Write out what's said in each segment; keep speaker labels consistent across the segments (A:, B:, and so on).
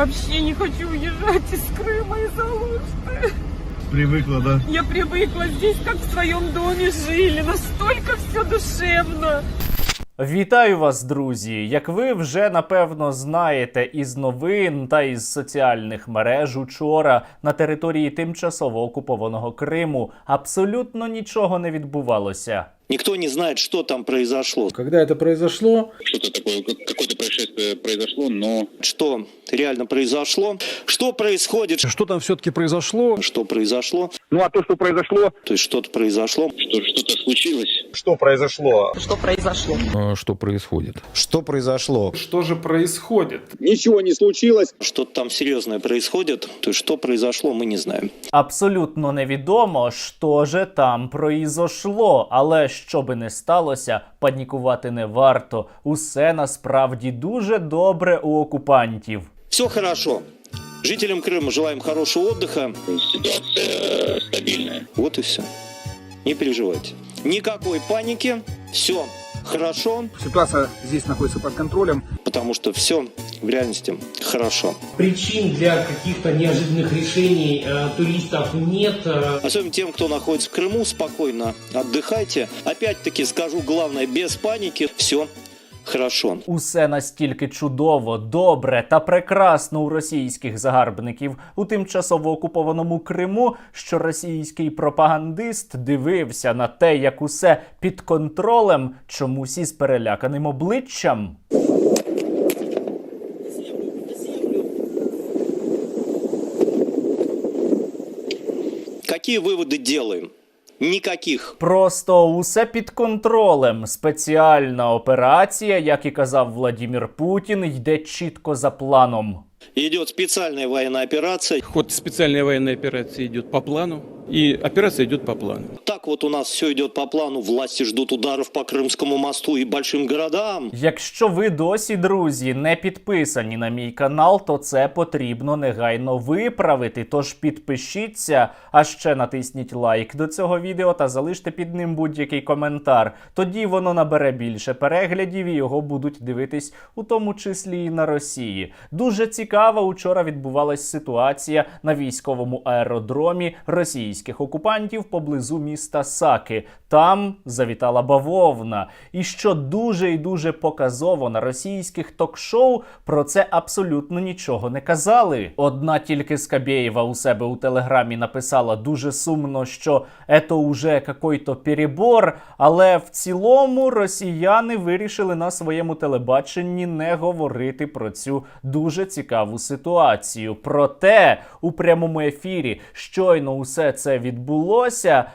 A: вообще не хочу уезжать из Крыма из Алушты.
B: Привыкла, да?
A: Я привыкла здесь, как в своем доме жили. Настолько все душевно.
C: Вітаю вас, друзі! Як ви вже напевно знаєте із новин та із соціальних мереж учора на території тимчасово окупованого Криму абсолютно нічого не відбувалося.
D: Никто не знает, что там произошло.
E: Когда это произошло,
F: что-то такое, как- какое-то происшествие произошло, но
D: Что реально произошло. Что происходит.
B: Что там все-таки произошло?
D: Что произошло.
G: Ну а то, что произошло,
D: То есть что-то произошло.
F: что что-то случилось.
G: что произошло?
A: Что произошло?
B: Что происходит?
H: Что произошло?
I: Что же происходит?
G: Ничего не случилось.
D: Что-то там серьезное происходит. То есть что произошло, мы не знаем.
C: Абсолютно невідомо, що же там произошло, але що би не сталося, панікувати не варто. Усе насправді дуже добре у окупантів.
D: Все хорошо. Жителям Крыма желаем хорошего отдыха.
F: Ситуация э, стабильная.
D: Вот и все. Не переживайте. Никакой паники. Все хорошо,
G: Ситуация здесь находится под контролем.
D: потому что все в реальности хорошо.
J: Причин для каких-то неожиданных решений э, туристов нет. э,
D: Особенно тем, кто находится в Крыму, спокойно отдыхайте. Опять-таки скажу главное, без паники. Все хорошо.
C: Усе настільки чудово, добре та прекрасно у російських загарбників у тимчасово окупованому Криму, що російський пропагандист дивився на те, як усе під контролем, чомусь із переляканим обличчям.
D: Какие выводы делаем? Никаких.
C: Просто усе під контролем. Спеціальна операція, як і казав Владимир Путін, йде чітко за планом.
D: Йде спеціальна воєнна операція.
I: Ход спеціальної воєнної операції йде по плану, і операція йде по плану.
D: Так вот у нас все идет по плану. Власти ждут ударов по Крымскому мосту и большим городам.
C: Якщо ви досі, друзі, не підписані на мій канал, то це потрібно негайно виправити. Тож підпишіться, а ще натисніть лайк до цього відео та залиште під ним будь-який коментар. Тоді воно набере більше переглядів і його будуть дивитись, у тому числі і на Росії. Дуже цікава учора відбувалась ситуація на військовому аеродромі російських окупантів поблизу міста Саки. Там завітала бавовна. І що дуже і дуже показово на російських ток-шоу про це абсолютно нічого не казали. Одна тільки Скабєєва у себе у телеграмі написала дуже сумно, що ето уже какой-то перебор. Але в цілому росіяни вирішили на своєму телебаченні не говорити про цю дуже цікаву ситуацію. Проте у прямому ефірі щойно усе це відбулося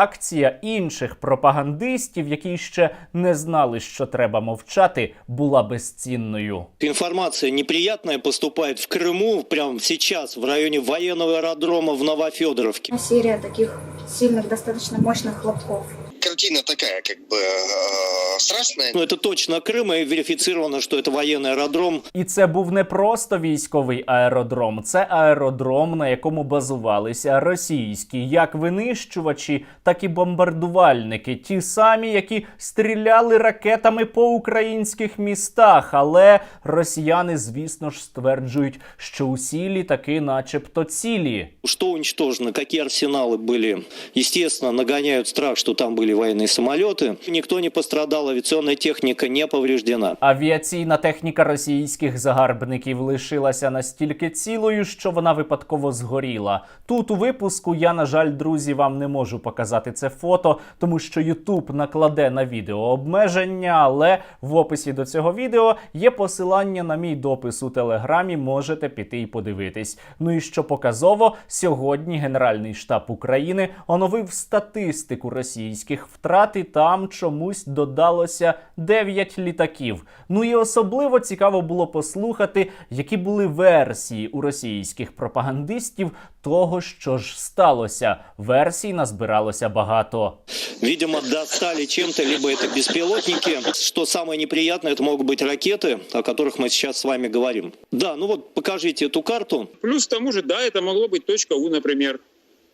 C: Реакція інших пропагандистів, які ще не знали, що треба мовчати, була безцінною.
D: Информация неприятная поступает в Крыму прямо сейчас в районе военного аэродрома в Новофедоровке.
K: серия таких сильных, достаточно мощных хлопков.
F: Картина такая, как бы э, страстная.
D: Ну, это точно Крым, и верифицировано, что это военный аэродром.
C: І це був не просто військовий аеродром, це аеродром, на якому базувалися російські як винищувачі, так і бомбардувальники, ті самі, які стріляли ракетами по українських містах. Але росіяни, звісно ж, стверджують, що усі літаки, начебто, цілі.
D: Что уничтожено, какие арсеналы были. Естественно, нагоняют страх, что там были военные самолеты. Никто не пострадал, авиационная техника не повреждена.
C: Авіаційна техніка російських загарбників лишилася настільки цілою, що вона випадково згоріла. Тут у випуску я, на жаль, друзі, вам не можу показати це фото, тому що YouTube накладе на відео обмеження, але в описі до цього відео є посилання на мій допис у телеграмі. Можете піти і подивитись. Ну і що показово, сьогодні Генеральний штаб України оновив статистику російських втрат, і там чомусь додалося 9 літаків. Ну і особливо цікаво було послухати, які були версії у російських пропагандистів того, що ж сталося. Версій назбиралося багато.
D: Видимо, достали чем-то, либо это беспилотники. Что самое неприятное, это могут быть ракеты, о которых мы сейчас с вами говорим. Да, ну вот покажите эту карту.
G: Плюс к тому же, да, это могло быть точка У, например.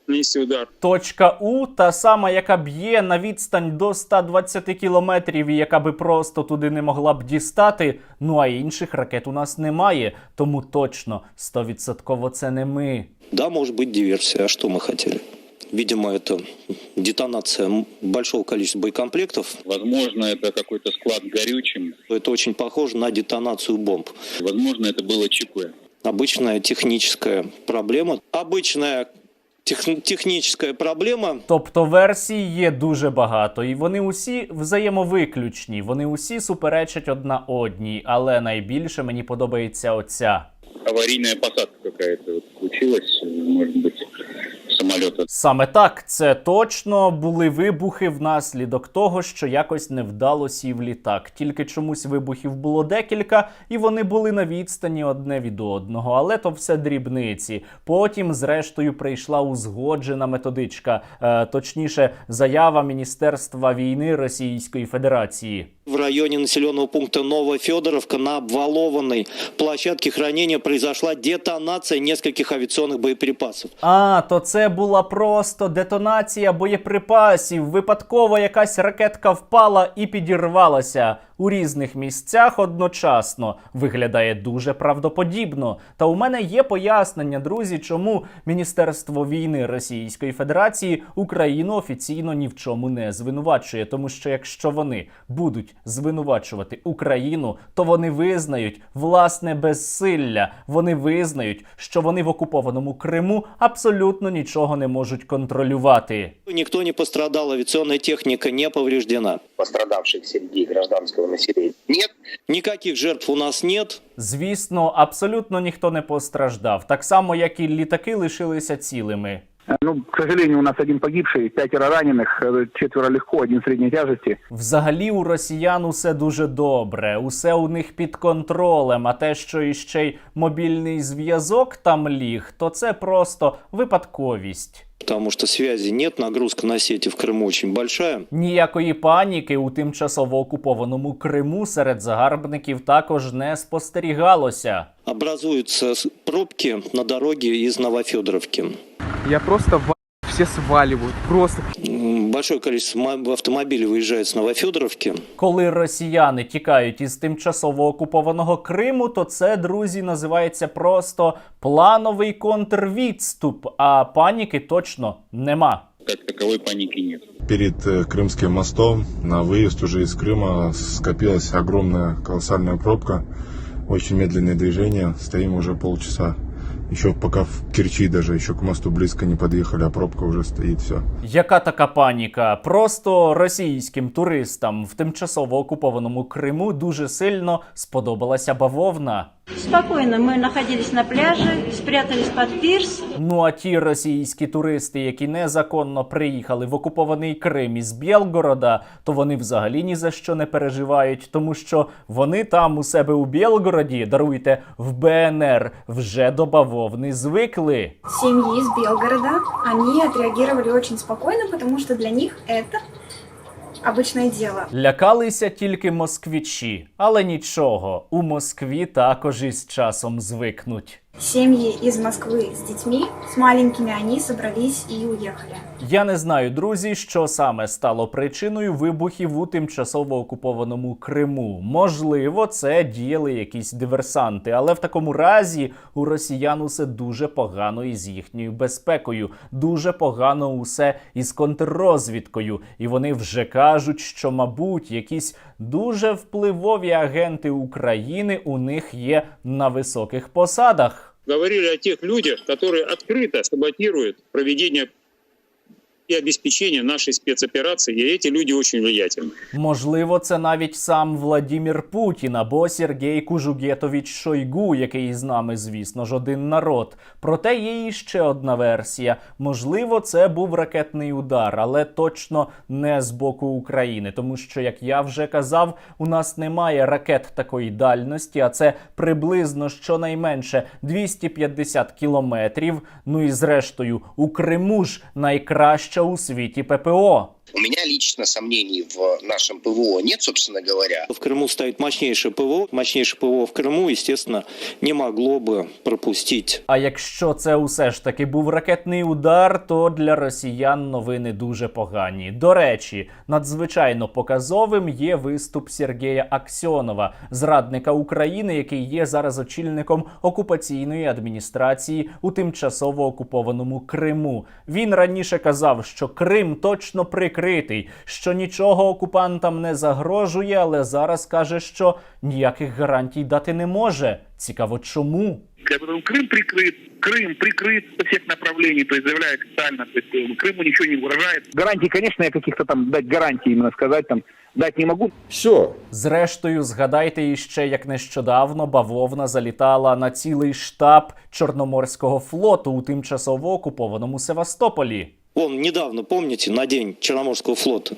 E: нанести удар.
C: Точка У та сама, яка б'є на відстань до 120 кілометрів, і яка би просто туди не могла б дістати. Ну а інших ракет у нас немає. Тому точно 100% це не ми.
D: Да, может быть диверсия, а что мы хотели? Видимо, это детонация м- большого количества боекомплектов.
E: Возможно, это какой-то склад горючим.
D: Это очень похоже на детонацию бомб.
E: Возможно, это было ЧП.
D: Обычная техническая проблема. Обычная тех- технічна проблема.
C: Тобто версій є дуже багато, і вони усі взаємовиключні, вони усі суперечать одна одній, але найбільше мені подобається оця.
E: аварійна посадка какая-то вот случилась, може быть, самолета.
C: Саме так, це точно були вибухи внаслідок того, що якось невдало сів літак. Тільки чомусь вибухів було декілька, і вони були на відстані одне від одного. Але то все дрібниці. Потім, зрештою, прийшла узгоджена методичка, е, точніше, заява Міністерства війни Російської Федерації.
D: В районе населенного пункта Новофедоровка на обвалованной площадке хранения произошла детонация нескольких авиационных боеприпасов.
C: А, то це була просто детонація боєприпасів. Випадково якась ракетка впала і підірвалася у різних місцях одночасно. Виглядає дуже правдоподібно. Та у мене є пояснення, друзі, чому Міністерство війни Російської Федерації Україну офіційно ні в чому не звинувачує. Тому що якщо вони будуть звинувачувати Україну, то вони визнають власне безсилля. Вони визнають, що вони в окупованому Криму абсолютно нічого не можуть контролювати.
D: Никто не пострадал, авиационная техника не повреждена.
F: Пострадавших среди гражданского населения нет.
D: Никаких жертв у нас нет.
C: Звісно, абсолютно ніхто не постраждав, так само як і літаки лишилися цілими.
G: Ну, к сожалению, у нас один погибший, пятеро раненых, э, четверо легко, один средней тяжести.
C: Взагалі у росіян усе дуже добре, усе у них під контролем. А те, що іще й мобільний зв'язок там ліг, то це просто випадковість.
D: Потому що зв'язі нет, нагрузка на сети в Криму очень большая.
C: Ніякої паніки у тимчасово окупованому Криму серед загарбників також не спостерігалося.
D: Образуються пробки на дорогі із Новофедоровки.
A: Я просто в... все свалюють. Просто
D: М, Большое количество ма- автомобилей выезжает с Новофедоровки.
C: Коли росіяни тікають із тимчасово окупованого Криму, то це, друзі, називається просто плановий контрвідступ, а паніки точно нема.
E: Как таковой паники нет.
B: Перед э, Крымским мостом на выезд уже из Крыма скопилась огромная колоссальная пробка. Очень медленное движение. Стоим уже полчаса. Еще пока в Керчи даже, еще к мосту близко не подъехали, а пробка уже стоит, все.
C: Яка така паніка? Просто російським туристам в тимчасово окупованому Криму дуже сильно сподобалася бавовна.
H: Спокойно, мы находились на пляже, спрятались под пирс.
C: Ну а ті російські туристи, які незаконно приїхали в окупований Крим із Білгорода, то вони взагалі ні за що не переживають, тому що вони там у себе у Білгороді, даруйте, в БНР вже до бавовни звикли.
K: Семьи из Белгорода, они отреагировали очень спокойно, потому что для них это обычное діло.
C: Лякалися тільки москвічі, але нічого, у Москві також із часом звикнуть.
K: Семьи из Москвы с детьми, с маленькими, они собрались и уехали.
C: Я не знаю, друзі, що саме стало причиною вибухів у тимчасово окупованому Криму. Можливо, це діяли якісь диверсанти, але в такому разі у росіян усе дуже погано із їхньою безпекою, дуже погано усе із контррозвідкою. І вони вже кажуть, що, мабуть, якісь дуже впливові агенти України у них є на високих посадах.
E: Говорили о тех людях, которые открыто саботируют проведение и обеспечение нашей спецоперации, и эти люди очень влиятельны.
C: Можливо, це навіть сам Владімір Путін або Сергій Кужугетович Шойгу, який з нами, звісно ж, один народ. Проте є і ще одна версія. Можливо, це був ракетний удар, але точно не з боку України, тому що, як я вже казав, у нас немає ракет такої дальності, а це приблизно щонайменше 250 кілометрів. Ну і зрештою, у Криму ж у світі ППО.
F: У меня лично сомнений в нашем ПВО нет, собственно говоря.
D: В Крыму стоит мощнейшее ПВО. Мощнейшее ПВО в Крыму, естественно, не могло бы пропустить
C: А якщо це усе ж таки був ракетний удар, то для росіян новини дуже погані. До речі, надзвичайно показовим є виступ Сергія Аксьонова, зрадника України, який є зараз очільником окупаційної адміністрації у тимчасово окупованому Криму. Він раніше казав, що Крим точно прикритий, що нічого окупантам не загрожує, але зараз каже, що ніяких гарантій дати не може. Цікаво, чому?
G: Крым прикрыт, Крым прикрыт со всех направлений, то есть заявляет официально, то есть э, Крыму ничего не угрожает. Гарантии, конечно, я каких-то там дать гарантии именно сказать там дать не могу.
B: Все,
C: Зрештою, згадайте іще, як нещодавно бавовна залітала на цілий штаб Чорноморського флоту у тимчасово окупованому Севастополі.
D: Он недавно, помните, на день Черноморского флота?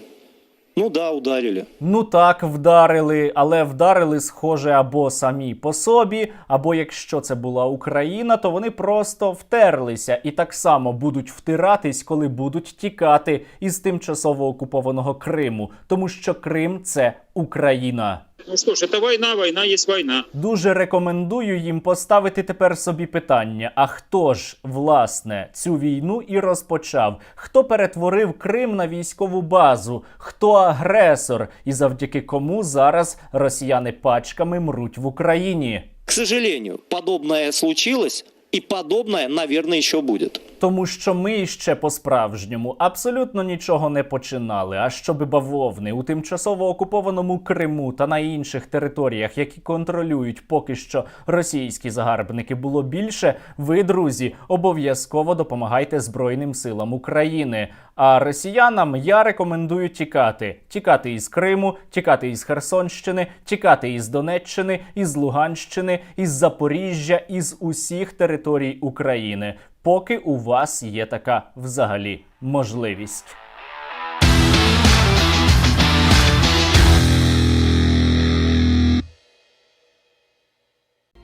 D: Ну да, ударили.
C: Ну так, вдарили, але вдарили, схоже, або самі по собі, або якщо це була Україна, то вони просто втерлися і так само будуть втиратись, коли будуть тікати із тимчасово окупованого Криму, тому що Крим це Україна.
E: Ну ж, это война, война есть война.
C: Дуже рекомендую їм поставити тепер собі питання: а хто ж власне цю війну і розпочав? Хто перетворив Крим на військову базу? Хто агресор? І завдяки кому зараз росіяни пачками мруть в Україні?
D: К сожалению, подобное случилось, и подобное, наверное, еще будет.
C: Тому що ми ще по-справжньому абсолютно нічого не починали. А щоби бавовни у тимчасово окупованому Криму та на інших територіях, які контролюють поки що російські загарбники, було більше. Ви, друзі, обов'язково допомагайте Збройним силам України. А росіянам я рекомендую тікати: тікати із Криму, тікати із Херсонщини, тікати із Донеччини, із Луганщини, із Запоріжжя, із усіх територій України, поки у вас є така взагалі можливість.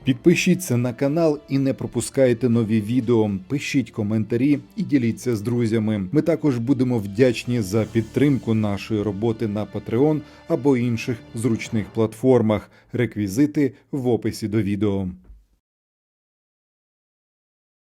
L: Підпишіться на канал і не пропускайте нові відео. Пишіть коментарі і діліться з друзями. Ми також будемо вдячні за підтримку нашої роботи на Patreon або інших зручних платформах. Реквізити в описі до відео.